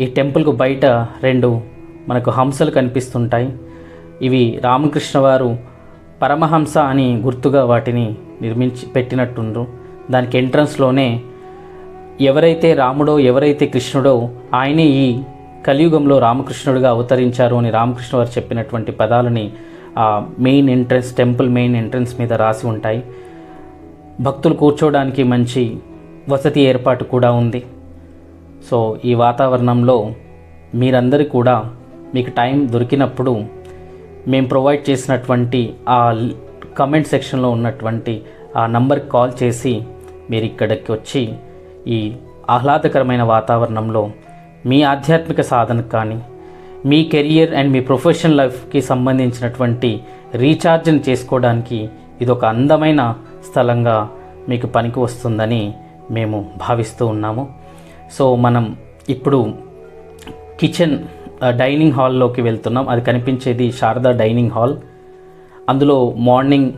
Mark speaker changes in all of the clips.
Speaker 1: ఈ టెంపుల్కు బయట రెండు మనకు హంసలు కనిపిస్తుంటాయి. ఇవి రామకృష్ణ వారు పరమహంస అని గుర్తుగా వాటిని నిర్మించి పెట్టినట్టుండ్రు. దానికి ఎంట్రన్స్లోనే ఎవరైతే రాముడో ఎవరైతే కృష్ణుడో ఆయనే ఈ కలియుగంలో రామకృష్ణుడిగా అవతరించారు అని రామకృష్ణ వారు చెప్పినటువంటి పదాలని ఆ main entrance temple main entrance మీద రాసి ఉంటాయి. భక్తులు కూర్చోవడానికి మంచి వసతి ఏర్పాటు కూడా ఉంది. సో ఈ వాతావరణంలో మీరందరూ కూడా మీకు టైం దొరికినప్పుడు మేము ప్రొవైడ్ చేసినటువంటి ఆ కమెంట్ సెక్షన్లో ఉన్నటువంటి ఆ నంబర్కి కాల్ చేసి మీరు ఇక్కడికి వచ్చి ఈ ఆహ్లాదకరమైన వాతావరణంలో మీ ఆధ్యాత్మిక సాధనకు కానీ మీ కెరియర్ అండ్ మీ ప్రొఫెషనల్ లైఫ్కి సంబంధించినటువంటి రీఛార్జ్ని చేసుకోవడానికి ఇది ఒక అందమైన స్థలంగా మీకు పనికి వస్తుందని మేము భావిస్తూ ఉన్నాము. సో మనం ఇప్పుడు కిచెన్ డైనింగ్ హాల్లోకి వెళ్తున్నాం. అది కనిపించేది శారదా డైనింగ్ హాల్. అందులో మార్నింగ్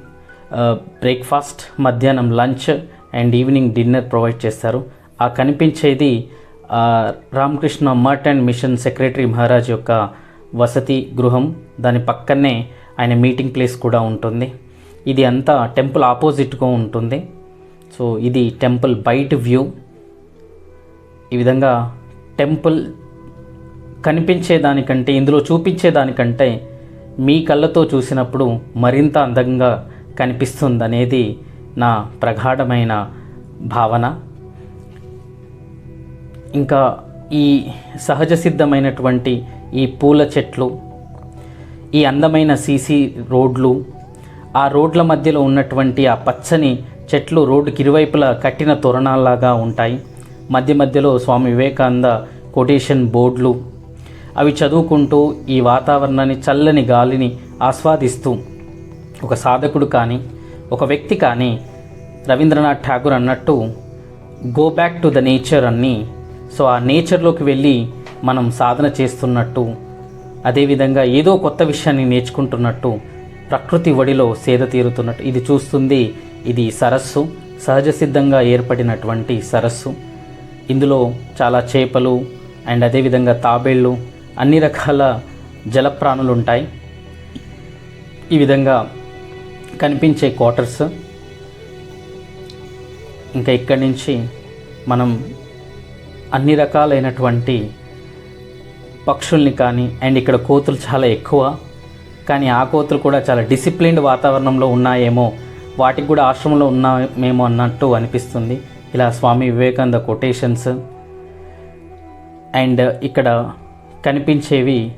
Speaker 1: uh, బ్రేక్ఫాస్ట్ మధ్యాహ్నం lunch and evening dinner provide చేస్తారు. ఆ కనిపించేది uh, Ramakrishna Math and mission secretary Maharaj యొక్క వసతి గృహం. దాని పక్కనే ఆయన మీటింగ్ ప్లేస్ కూడా ఉంటుంది. ఇది అంతా టెంపుల్ ఆపోజిట్గా ఉంటుంది. సో ఇది టెంపుల్ బయట వ్యూ. ఈ విధంగా టెంపుల్ కనిపించేదానికంటే ఇందులో చూపించేదానికంటే మీ కళ్ళతో చూసినప్పుడు మరింత అందంగా కనిపిస్తుందనేది నా ప్రగాఢమైన భావన. ఇంకా ఈ సహజ సిద్ధమైనటువంటి ఈ పూల చెట్లు ఈ అందమైన సీసీ రోడ్లు ఆ రోడ్ల మధ్యలో ఉన్నటువంటి ఆ పచ్చని చెట్లు రోడ్డుకి ఇరువైపులా కట్టిన తోరణాల్లాగా ఉంటాయి. మధ్య మధ్యలో స్వామి వివేకానంద కొటేషన్ బోర్డులు. అవి చదువుకుంటూ ఈ వాతావరణాన్ని చల్లని గాలిని ఆస్వాదిస్తూ ఒక సాధకుడు కానీ ఒక వ్యక్తి కానీ రవీంద్రనాథ్ ఠాగూర్ అన్నట్టు go back to the nature అన్ని. సో ఆ నేచర్లోకి వెళ్ళి మనం సాధన చేస్తున్నట్టు అదేవిధంగా ఏదో కొత్త విషయాన్ని నేర్చుకుంటున్నట్టు ప్రకృతి ఒడిలో సేద తీరుతున్నట్టు. ఇది చూస్తుంది ఇది సరస్సు. సహజ సిద్ధంగా ఏర్పడినటువంటి సరస్సు. ఇందులో చాలా చేపలు అండ్ అదేవిధంగా తాబేళ్ళు అన్ని రకాల జలప్రాణులు ఉంటాయి ఈ విధంగా కనిపించే క్వార్టర్స్. ఇంకా ఇక్కడి నుంచి మనం అన్ని రకాలైనటువంటి పక్షుల్ని కానీ అండ్ ఇక్కడ కోతులు చాలా ఎక్కువ కానీ ఆ కోతులు కూడా చాలా డిసిప్లిన్డ్ వాతావరణంలో ఉన్నాయేమో వాటికి కూడా ఆశ్రమంలో ఉన్నామేమో అన్నట్టు అనిపిస్తుంది. ఇలా స్వామి వివేకానంద కొటేషన్స్ అండ్ ఇక్కడ కనిపించేవి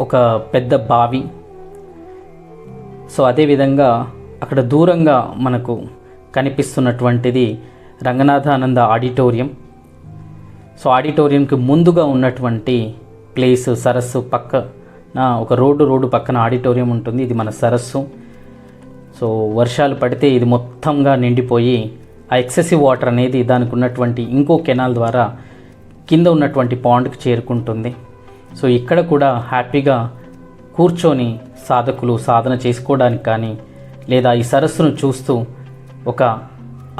Speaker 1: ఒక పెద్ద బావి. సో అదేవిధంగా అక్కడ దూరంగా మనకు కనిపిస్తున్నటువంటిది రంగనాథానంద ఆడిటోరియం. సో ఆడిటోరియంకి ముందుగా ఉన్నటువంటి ప్లేస్ సరస్సు పక్కన ఒక రోడ్డు రోడ్డు పక్కన ఆడిటోరియం ఉంటుంది. ఇది మన సరస్సు. సో వర్షాలు పడితే ఇది మొత్తంగా నిండిపోయి ఆ ఎక్సెసివ్ వాటర్ అనేది దానికి ఉన్నటువంటి ఇంకో కెనాల్ ద్వారా కింద ఉన్నటువంటి పాండ్కి చేరుకుంటుంది. సో ఇక్కడ కూడా హ్యాపీగా కూర్చొని సాధకులు సాధన చేసుకోవడానికి కానీ లేదా ఈ సరస్సును చూస్తూ ఒక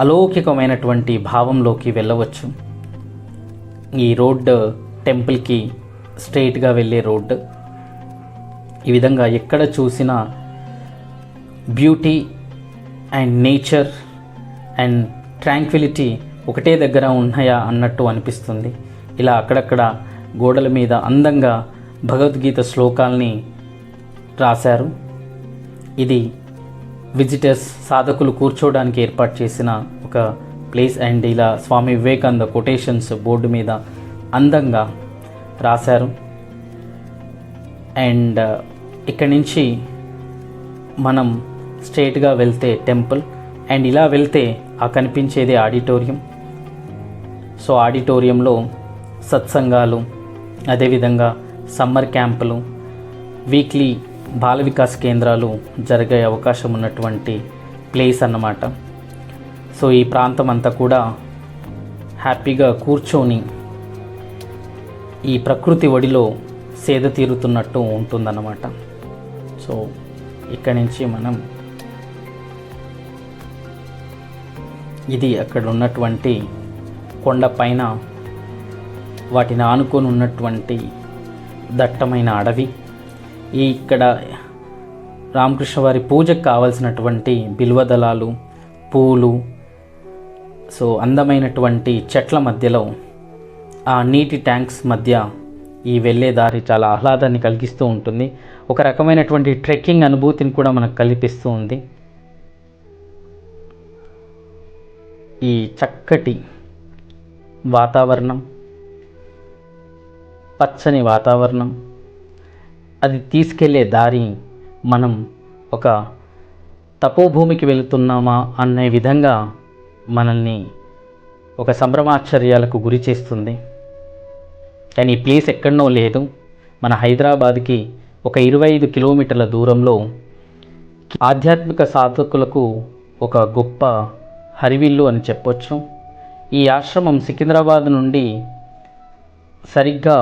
Speaker 1: అలౌకికమైనటువంటి భావంలోకి వెళ్ళవచ్చు. ఈ రోడ్డు టెంపుల్కి స్ట్రైట్గా వెళ్ళే రోడ్. ఈ విధంగా ఎక్కడ చూసినా beauty and nature and tranquillity ఒకటే దగ్గర ఉన్నాయా అన్నట్టు అనిపిస్తుంది. ఇలా అక్కడక్కడ గోడల మీద అందంగా భగవద్గీత శ్లోకాల్ని రాశారు. ఇది విజిటర్స్ సాధకులు కూర్చోవడానికి ఏర్పాటు చేసిన ఒక ప్లేస్ అండ్ ఇలా స్వామి వివేకానంద కొటేషన్స్ బోర్డు మీద అందంగా రాశారు. అండ్ uh, ఇక్కడి నుంచి మనం స్ట్రేట్గా వెళ్తే టెంపుల్ అండ్ ఇలా వెళ్తే ఆ కనిపించేది ఆడిటోరియం. సో ఆడిటోరియంలో సత్సంగాలు అదేవిధంగా సమ్మర్ క్యాంపులు వీక్లీ బాల వికాస్ కేంద్రాలు జరిగే అవకాశం ఉన్నటువంటి ప్లేస్ అన్నమాట. సో ఈ ప్రాంతం అంతా కూడా హ్యాపీగా కూర్చొని ఈ ప్రకృతి ఒడిలో సేద తీరుతున్నట్టు ఉంటుందన్నమాట. సో ఇక్కడి నుంచి మనం ఇది అక్కడ ఉన్నటువంటి కొండపైన వాటిని ఆనుకొని ఉన్నటువంటి దట్టమైన అడవి. ఈ ఇక్కడ రామకృష్ణ వారి పూజకు కావలసినటువంటి బిల్వదళాలు పూలు సో అందమైనటువంటి చెట్ల మధ్యలో ఆ నీటి ట్యాంక్స్ మధ్య ఈ వెళ్ళే దారి చాలా ఆహ్లాదాన్ని కలిగిస్తూ ఉంటుంది. ఒక రకమైనటువంటి ట్రెక్కింగ్ అనుభూతిని కూడా మనకు కల్పిస్తూ ఉంది. ఈ చక్కటి వాతావరణం పచ్చని వాతావరణం అది తీసుకెళ్ళే దారి మనం ఒక తపోభూమికి వెళుతున్నామా అనే విధంగా మనల్ని ఒక సంభ్రమాశ్చర్యాలకు గురి చేస్తుంది. కానీ ఈ ప్లేస్ ఎక్కడనో లేదు. మన హైదరాబాద్కి ఒక ఇరవై ఐదు కిలోమీటర్ల దూరంలో ఆధ్యాత్మిక సాధకులకు ఒక గొప్ప హరివిల్లు అని చెప్పొచ్చు. ఈ ఆశ్రమం సికింద్రాబాద్ నుండి సరిగ్గా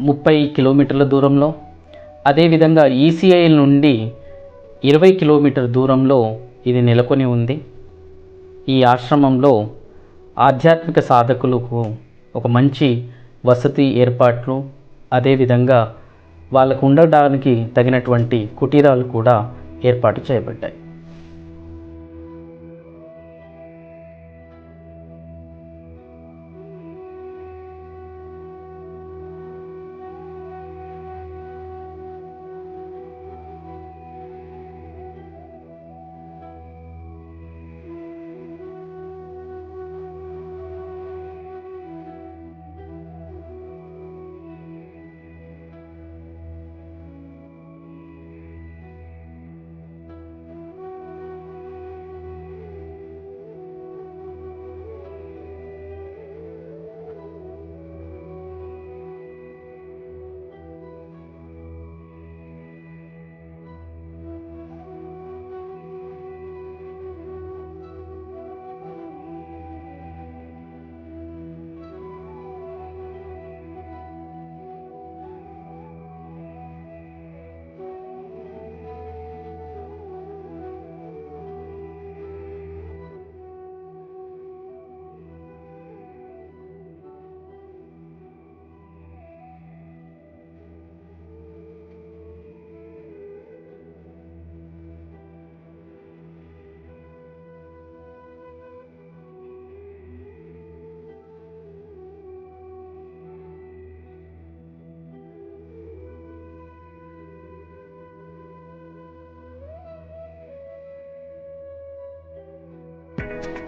Speaker 1: ముప్పై కిలోమీటర్ల దూరంలో అదేవిధంగా ఈసీఐ నుండి ఇరవై కిలోమీటర్ దూరంలో ఇది నెలకొని ఉంది. ఈ ఆశ్రమంలో ఆధ్యాత్మిక సాధకులకు ఒక మంచి వసతి ఏర్పాట్లు అదేవిధంగా వాళ్ళకు ఉండడానికి తగినటువంటి కుటీరాలు కూడా ఏర్పాటు చేయబడ్డాయి.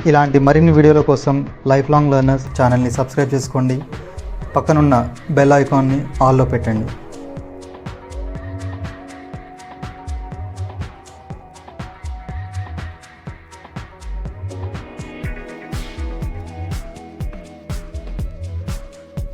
Speaker 2: ఇలాంటి మరిన్ని వీడియోల కోసం లైఫ్ లాంగ్ లెర్నర్స్ ఛానల్ని సబ్స్క్రైబ్ చేసుకోండి. పక్కనున్న బెల్ ఐకాన్ని ఆల్లో పెట్టండి.